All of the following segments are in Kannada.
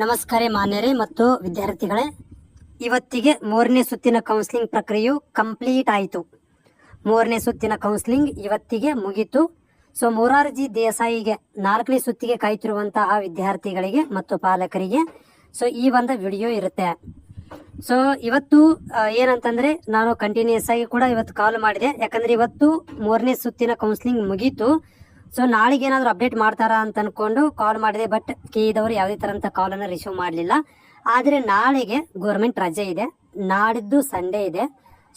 ನಮಸ್ಕಾರ ಮಾನ್ಯರೇ ಮತ್ತು ವಿದ್ಯಾರ್ಥಿಗಳೇ. ಇವತ್ತಿಗೆ ಮೂರನೇ ಸುತ್ತಿನ ಕೌನ್ಸಿಲಿಂಗ್ ಪ್ರಕ್ರಿಯೆಯು ಕಂಪ್ಲೀಟ್ ಆಯಿತು. ಮೂರನೇ ಸುತ್ತಿನ ಕೌನ್ಸಿಲಿಂಗ್ ಇವತ್ತಿಗೆ ಮುಗೀತು. ಸೊ ಮೊರಾರ್ಜಿ ದೇಸಾಯಿಗೆ ನಾಲ್ಕನೇ ಸುತ್ತಿಗೆ ಕಾಯ್ತಿರುವಂತಹ ವಿದ್ಯಾರ್ಥಿಗಳಿಗೆ ಮತ್ತು ಪಾಲಕರಿಗೆ ಸೊ ಈ ಒಂದು ವಿಡಿಯೋ ಇರುತ್ತೆ. ಸೊ ಇವತ್ತು ಏನಂತಂದ್ರೆ ನಾನು ಕಂಟಿನ್ಯೂಸ್ ಆಗಿ ಕೂಡ ಇವತ್ತು ಕಾಲ್ ಮಾಡಿದೆ. ಯಾಕಂದ್ರೆ ಇವತ್ತು ಮೂರನೇ ಸುತ್ತಿನ ಕೌನ್ಸಿಲಿಂಗ್ ಮುಗೀತು. ಸೊ ನಾಳೆಗೆ ಏನಾದ್ರು ಅಪ್ಡೇಟ್ ಮಾಡ್ತಾರಾ ಅಂತ ಅನ್ಕೊಂಡು ಕಾಲ್ ಮಾಡಿದೆ ಬಟ್ ಕೇದವರು ಯಾವುದೇ ತರಂತ ಕಾಲನ್ನು ರಿಸೀವ್ ಮಾಡಲಿಲ್ಲ. ಆದರೆ ನಾಳೆಗೆ ಗೌರ್ಮೆಂಟ್ ರಜೆ ಇದೆ. ನಾಡಿದ್ದು ಸಂಡೇ ಇದೆ.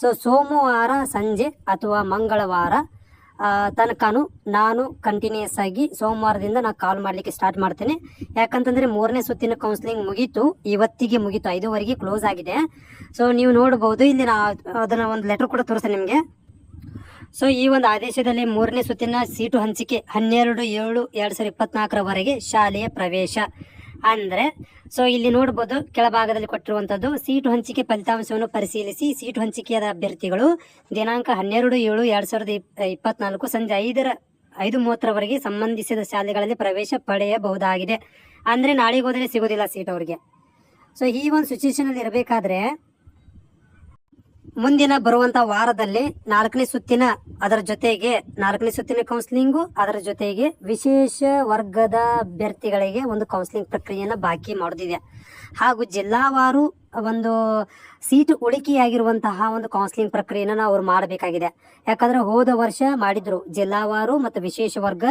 ಸೊ ಸೋಮವಾರ ಸಂಜೆ ಅಥವಾ ಮಂಗಳವಾರ ತನಕನೂ ತನಕನು ನಾನು ಕಂಟಿನ್ಯೂಸ್ ಆಗಿ ಸೋಮವಾರದಿಂದ ನಾನು ಕಾಲ್ ಮಾಡಲಿಕ್ಕೆ ಸ್ಟಾರ್ಟ್ ಮಾಡ್ತೇನೆ. ಯಾಕಂತಂದ್ರೆ ಮೂರನೇ ಸುತ್ತಿನ ಕೌನ್ಸಿಲಿಂಗ್ ಮುಗೀತು. ಇವತ್ತಿಗೆ ಮುಗೀತು. ಐದುವರೆಗೆ ಕ್ಲೋಸ್ ಆಗಿದೆ. ಸೊ ನೀವು ನೋಡಬಹುದು ಇಲ್ಲಿ ನಾ ಅದನ್ನ ಒಂದು ಲೆಟರ್ ಕೂಡ ತೋರಿಸ್ತೇನೆ ನಿಮಗೆ. ಸೊ ಈ ಒಂದು ಆದೇಶದಲ್ಲಿ ಮೂರನೇ ಸುತ್ತಿನ ಸೀಟು ಹಂಚಿಕೆ ಹನ್ನೆರಡು, ಏಳು, ಎರಡು ಸಾವಿರದ ಇಪ್ಪತ್ನಾಲ್ಕರವರೆಗೆ ಶಾಲೆಯ ಪ್ರವೇಶ. ಅಂದರೆ ಸೊ ಇಲ್ಲಿ ನೋಡ್ಬೋದು, ಕೆಳಭಾಗದಲ್ಲಿ ಕೊಟ್ಟಿರುವಂಥದ್ದು ಸೀಟು ಹಂಚಿಕೆ ಫಲಿತಾಂಶವನ್ನು ಪರಿಶೀಲಿಸಿ. ಸೀಟು ಹಂಚಿಕೆಯಾದ ಅಭ್ಯರ್ಥಿಗಳು ದಿನಾಂಕ ಹನ್ನೆರಡು, ಏಳು, ಎರಡು ಸಾವಿರದ ಇಪ್- ಇಪ್ಪತ್ನಾಲ್ಕು ಸಂಜೆ ಐದರ, ಐದು ಮೂವತ್ತರವರೆಗೆ ಸಂಬಂಧಿಸಿದ ಶಾಲೆಗಳಲ್ಲಿ ಪ್ರವೇಶ ಪಡೆಯಬಹುದಾಗಿದೆ. ಅಂದರೆ, ನಾಳೆಗೆ ಹೋದರೆ ಸಿಗೋದಿಲ್ಲ ಸೀಟ್ ಅವರಿಗೆ. ಸೊ ಈ ಒಂದು ಸಿಚುವೇಶನಲ್ಲಿ ಇರಬೇಕಾದ್ರೆ ಮುಂದಿನ ಬರುವಂತ ವಾರದಲ್ಲಿ ನಾಲ್ಕನೇ ಸುತ್ತಿನ ಅದರ ಜೊತೆಗೆ ನಾಲ್ಕನೇ ಸುತ್ತಿನ ಕೌನ್ಸಿಲಿಂಗು ಅದರ ಜೊತೆಗೆ ವಿಶೇಷ ವರ್ಗದ ಅಭ್ಯರ್ಥಿಗಳಿಗೆ ಒಂದು ಕೌನ್ಸಿಲಿಂಗ್ ಪ್ರಕ್ರಿಯೆಯನ್ನು ಬಾಕಿ ಮಾಡುತ್ತಿದೆ ಹಾಗೂ ಜಿಲ್ಲಾವಾರು ಒಂದು ಸೀಟು ಉಳಿಕೆಯಾಗಿರುವಂತಹ ಒಂದು ಕೌನ್ಸಿಲಿಂಗ್ ಪ್ರಕ್ರಿಯೆನ ಅವ್ರು ಮಾಡಬೇಕಾಗಿದೆ. ಯಾಕಂದ್ರೆ ಹೋದ ವರ್ಷ ಮಾಡಿದ್ರು ಜಿಲ್ಲಾವಾರು ಮತ್ತು ವಿಶೇಷ ವರ್ಗ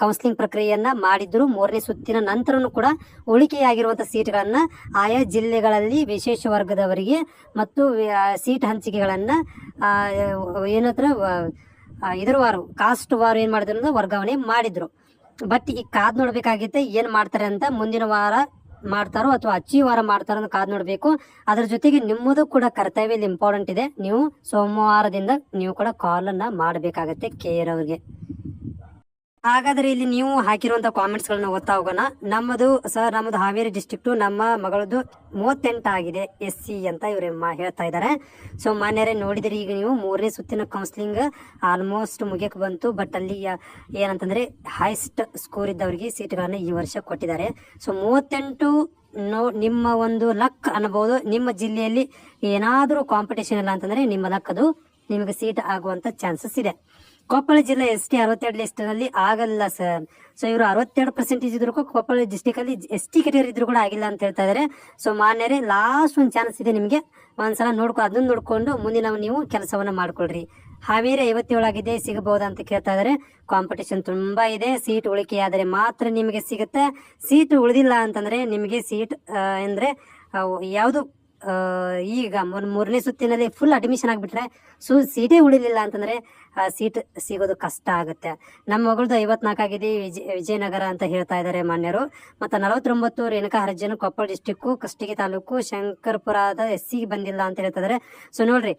ಕೌನ್ಸಿಲಿಂಗ್ ಪ್ರಕ್ರಿಯೆಯನ್ನ ಮಾಡಿದ್ರು. ಮೂರನೇ ಸುತ್ತಿನ ನಂತರನೂ ಕೂಡ ಉಳಿಕೆಯಾಗಿರುವಂತಹ ಸೀಟ್ಗಳನ್ನ ಆಯಾ ಜಿಲ್ಲೆಗಳಲ್ಲಿ ವಿಶೇಷ ವರ್ಗದವರಿಗೆ ಮತ್ತು ಸೀಟ್ ಹಂಚಿಕೆಗಳನ್ನ ಏನತ್ರ ಇದ್ರ ವಾರು, ಕಾಸ್ಟ್ ವಾರು ಏನ್ ಮಾಡಿದ್ರು ಅಂದ್ರೆ ವರ್ಗಾವಣೆ ಮಾಡಿದ್ರು. ಬಟ್ ಈ ಕಾದ್ ನೋಡ್ಬೇಕಾಗಿತ್ತೆ ಏನ್ ಮಾಡ್ತಾರೆ ಅಂತ ಮುಂದಿನ ವಾರ ಮಾಡ್ತಾರೋ ಅಥವಾ ಅಚ್ಚಿ ವಾರ ಮಾಡ್ತಾರೋ ಅಂತ ಕಾದ್ ನೋಡ್ಬೇಕು. ಅದ್ರ ಜೊತೆಗೆ ನಿಮ್ಮದು ಕೂಡ ಕರ್ತವ್ಯ ಇಂಪಾರ್ಟೆಂಟ್ ಇದೆ. ನೀವು ಸೋಮವಾರದಿಂದ ನೀವು ಕೂಡ ಕಾಲ್ ಅನ್ನ ಮಾಡಬೇಕಾಗತ್ತೆ ಕೇರ್ ಅವ್ರಿಗೆ. ಹಾಗಾದ್ರೆ ಇಲ್ಲಿ ನೀವು ಹಾಕಿರುವಂತ ಕಾಮೆಂಟ್ಸ್ ಗಳನ್ನ ಓದ್ತಾ ಹೋಗೋಣ. ನಮ್ಮದು ಸರ್ ನಮ್ಮದು ಹಾವೇರಿ ಡಿಸ್ಟ್ರಿಕ್ಟು ನಮ್ಮ ಮಗಳದು ಮೂವತ್ತೆಂಟು ಆಗಿದೆ ಎಸ್ ಸಿ ಅಂತ ಇವರು ಹೇಳ್ತಾ ಇದ್ದಾರೆ ಸೊ ಮಾನ್ಯರೇ, ನೋಡಿದ್ರೆ, ಈಗ ನೀವು ಮೂರನೇ ಸುತ್ತಿನ ಕೌನ್ಸಿಲಿಂಗ್ ಆಲ್ಮೋಸ್ಟ್ ಮುಗಿಯಕ್ಕೆ ಬಂತು ಬಟ್ ಅಲ್ಲಿ ಏನಂತಂದ್ರೆ ಹೈಸ್ಟ್ ಸ್ಕೋರ್ ಇದ್ದವರಿಗೆ ಸೀಟ್ಗಳನ್ನ ಈ ವರ್ಷ ಕೊಟ್ಟಿದ್ದಾರೆ. ಸೊ ಮೂವತ್ತೆಂಟು ನೋ ನಿಮ್ಮ ಒಂದು ಲಕ್ ಅನ್ಬೋದು. ನಿಮ್ಮ ಜಿಲ್ಲೆಯಲ್ಲಿ ಏನಾದರೂ ಕಾಂಪಿಟೇಷನ್ ಇಲ್ಲ ಅಂತಂದ್ರೆ ನಿಮ್ಮ ಲಕ್ ಅದು. ನಿಮಗೆ ಸೀಟ್ ಆಗುವಂತ ಚಾನ್ಸಸ್ ಇದೆ. ಕೊಪ್ಪಳ ಜಿಲ್ಲೆ ಎಸ್ ಟಿ ಅರವತ್ತೆರಡು ಲಿಸ್ಟ್ನಲ್ಲಿ ಆಗಲ್ಲ ಸರ್ ಸೊ ಇವರು ಅರವತ್ತೆರಡು ಪರ್ಸೆಂಟೇಜ್ ಇದ್ರು ಕೂಡ ಕೊಪ್ಪಳ ಡಿಸ್ಟಿಕ್ ಅಲ್ಲಿ ಎಸ್ ಟಿ ಕೆಟಗರಿ ಇದ್ರು ಕೂಡ ಆಗಿಲ್ಲ ಅಂತ ಹೇಳ್ತಾ ಇದಾರೆ. ಸೊ ಮಾನ್ಯರೇ ಲಾಸ್ಟ್ ಒಂದು ಚಾನ್ಸ್ ಇದೆ ನಿಮಗೆ. ಒಂದ್ಸಲ ನೋಡ್ಕೊ, ಅದನ್ನ ನೋಡ್ಕೊಂಡು ಮುಂದಿನ ನೀವು ಕೆಲಸವನ್ನ ಮಾಡ್ಕೊಳ್ರಿ. ಹಾವೇರಿ ಐವತ್ತೇಳಾಗಿದೆ ಸಿಗಬಹುದಾ ಅಂತ ಕೇಳ್ತಾ ಇದಾರೆ. ಕಾಂಪಿಟೇಷನ್ ತುಂಬಾ ಇದೆ ಸೀಟ್ ಉಳಿಕೆಯಾದರೆ ಮಾತ್ರ ನಿಮಗೆ ಸಿಗುತ್ತೆ. ಸೀಟ್ ಉಳಿದಿಲ್ಲ ಅಂತಂದ್ರೆ ನಿಮಗೆ ಸೀಟ್ ಅಂದ್ರೆ ಯಾವುದು ಈಗ ಮೂರ್- ಮೂರನೇ ಸುತ್ತಿನಲ್ಲಿ ಫುಲ್ ಅಡ್ಮಿಷನ್ ಆಗಿಬಿಟ್ರೆ ಸೊ ಸೀಟೇ ಉಳಿಲಿಲ್ಲ ಅಂತಂದ್ರೆ ಸೀಟ್ ಸಿಗೋದು ಕಷ್ಟ ಆಗುತ್ತೆ. ನಮ್ಮ ಮಗಳದು ಐವತ್ನಾಲ್ಕು ಆಗಿದೆ ವಿಜಯ ವಿಜಯನಗರ ಅಂತ ಹೇಳ್ತಾ ಇದ್ದಾರೆ ಮಾನ್ಯರು. ಮತ್ತು ನಲವತ್ತೊಂಬತ್ತು ರೇಣುಕಾ ಹರ್ಜನ್ ಕೊಪ್ಪಳ ಡಿಸ್ಟಿಕ್ಕು ಕಷ್ಟಗಿ ತಾಲೂಕು, ಶಂಕರ್ಪುರದ ಎಸ್ ಸಿಗೆ ಬಂದಿಲ್ಲ ಅಂತ ಹೇಳ್ತಾ ಇದ್ದಾರೆ ಸೊ ನೋಡ್ರಿ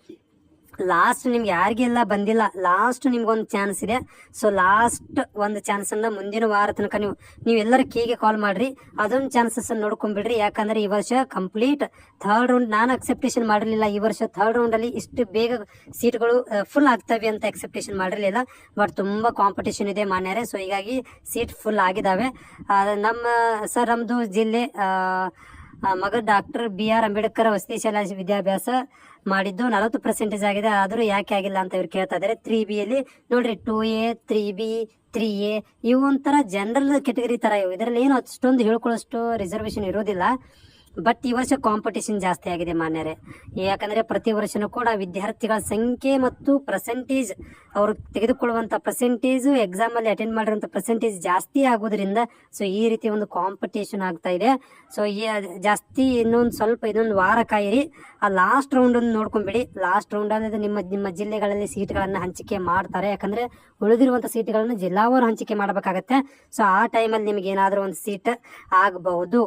ಲಾಸ್ಟ್ ನಿಮ್ಗೆ ಯಾರಿಗೆಲ್ಲ ಬಂದಿಲ್ಲ ಲಾಸ್ಟ್ ನಿಮ್ಗೊಂದು ಚಾನ್ಸ್ ಇದೆ. ಸೊ ಲಾಸ್ಟ್ ಒಂದು ಚಾನ್ಸ್ ಅನ್ನ ಮುಂದಿನ ವಾರ ತನಕ ನೀವು, ನೀವೆಲ್ಲರೂ ಕೀಗೆ ಕಾಲ್ ಮಾಡ್ರಿ. ಅದೊಂದು ಚಾನ್ಸಸ್ ನೋಡ್ಕೊಂಡ್ಬಿಡ್ರಿ. ಯಾಕಂದ್ರೆ ಈ ವರ್ಷ ಕಂಪ್ಲೀಟ್ ಥರ್ಡ್ ರೌಂಡ್ ನಾನು ಅಕ್ಸೆಪ್ಟೇಷನ್ ಮಾಡಿರಲಿಲ್ಲ. ಈ ವರ್ಷ ಥರ್ಡ್ ರೌಂಡಲ್ಲಿ ಇಷ್ಟು ಬೇಗ ಸೀಟ್ಗಳು ಫುಲ್ ಆಗ್ತವೆ ಅಂತ ಎಕ್ಸೆಪ್ಟೇಷನ್ ಮಾಡಿರಲಿಲ್ಲ. ಬಟ್ ತುಂಬಾ ಕಾಂಪಿಟೇಷನ್ ಇದೆ ಮಾನ್ಯರೇ. ಸೊ ಹೀಗಾಗಿ ಸೀಟ್ ಫುಲ್ ಆಗಿದಾವೆ. ನಮ್ಮ, ಸರ್ ನಮ್ಮದು ಜಿಲ್ಲೆ ಮಗ ಡಾಕ್ಟರ್ ಬಿ ಆರ್ ಅಂಬೇಡ್ಕರ್ ವಸತಿ ಶಾಲಾ ವಿದ್ಯಾಭ್ಯಾಸ ಮಾಡಿದ್ದು ನಲವತ್ತು ಪರ್ಸೆಂಟೇಜ್ ಆಗಿದೆ. ಆದರೂ ಯಾಕೆ ಆಗಿಲ್ಲ ಅಂತ ಇವ್ರು ಕೇಳ್ತಾ ಇದ್ದಾರೆ ತ್ರೀ ಬಿ ಅಲ್ಲಿ ನೋಡ್ರಿ two A three B three A ಇವು ಒಂಥರ ಜನರಲ್ ಕೆಟಗರಿ ತರ ಇವು. ಇದರಲ್ಲಿ ಏನು ಅಷ್ಟೊಂದು ಹೇಳ್ಕೊಳ್ಳೋಷ್ಟು ರಿಸರ್ವೇಶನ್ ಇರೋದಿಲ್ಲ. ಬಟ್ ಈ ವರ್ಷ ಕಾಂಪಿಟೇಷನ್ ಜಾಸ್ತಿ ಆಗಿದೆ ಮಾನ್ಯರೇ. ಯಾಕಂದ್ರೆ ಪ್ರತಿ ವರ್ಷನೂ ಕೂಡ ವಿದ್ಯಾರ್ಥಿಗಳ ಸಂಖ್ಯೆ ಮತ್ತು ಪರ್ಸೆಂಟೇಜ್ ಅವರು ತೆಗೆದುಕೊಳ್ಳುವಂತ ಪರ್ಸೆಂಟೇಜ್ ಎಕ್ಸಾಮ್ ಅಲ್ಲಿ ಅಟೆಂಡ್ ಮಾಡಿರುವಂತ ಪರ್ಸೆಂಟೇಜ್ ಜಾಸ್ತಿ ಆಗೋದ್ರಿಂದ ಸೊ ಈ ರೀತಿ ಒಂದು ಕಾಂಪಿಟೇಷನ್ ಆಗ್ತಾ ಇದೆ. ಸೊ ಈ ಜಾಸ್ತಿ ಇನ್ನೊಂದು ಸ್ವಲ್ಪ ಇನ್ನೊಂದು ವಾರ ಕಾಯಿರಿ. ಆ ಲಾಸ್ಟ್ ರೌಂಡ್ ಒಂದು ನೋಡ್ಕೊಂಬಿಡಿ. ಲಾಸ್ಟ್ ರೌಂಡ್ ಅಂದ್ರೆ ನಿಮ್ಮ ನಿಮ್ಮ ಜಿಲ್ಲೆಗಳಲ್ಲಿ ಸೀಟ್ಗಳನ್ನ ಹಂಚಿಕೆ ಮಾಡ್ತಾರೆ. ಯಾಕಂದ್ರೆ ಉಳಿದಿರುವಂತ ಸೀಟ್ಗಳನ್ನ ಜಿಲ್ಲಾವಾರು ಹಂಚಿಕೆ ಮಾಡಬೇಕಾಗತ್ತೆ. ಸೊ ಆ ಟೈಮಲ್ಲಿ ನಿಮ್ಗೆ ಏನಾದರೂ ಒಂದು ಸೀಟ್ ಆಗಬಹುದು.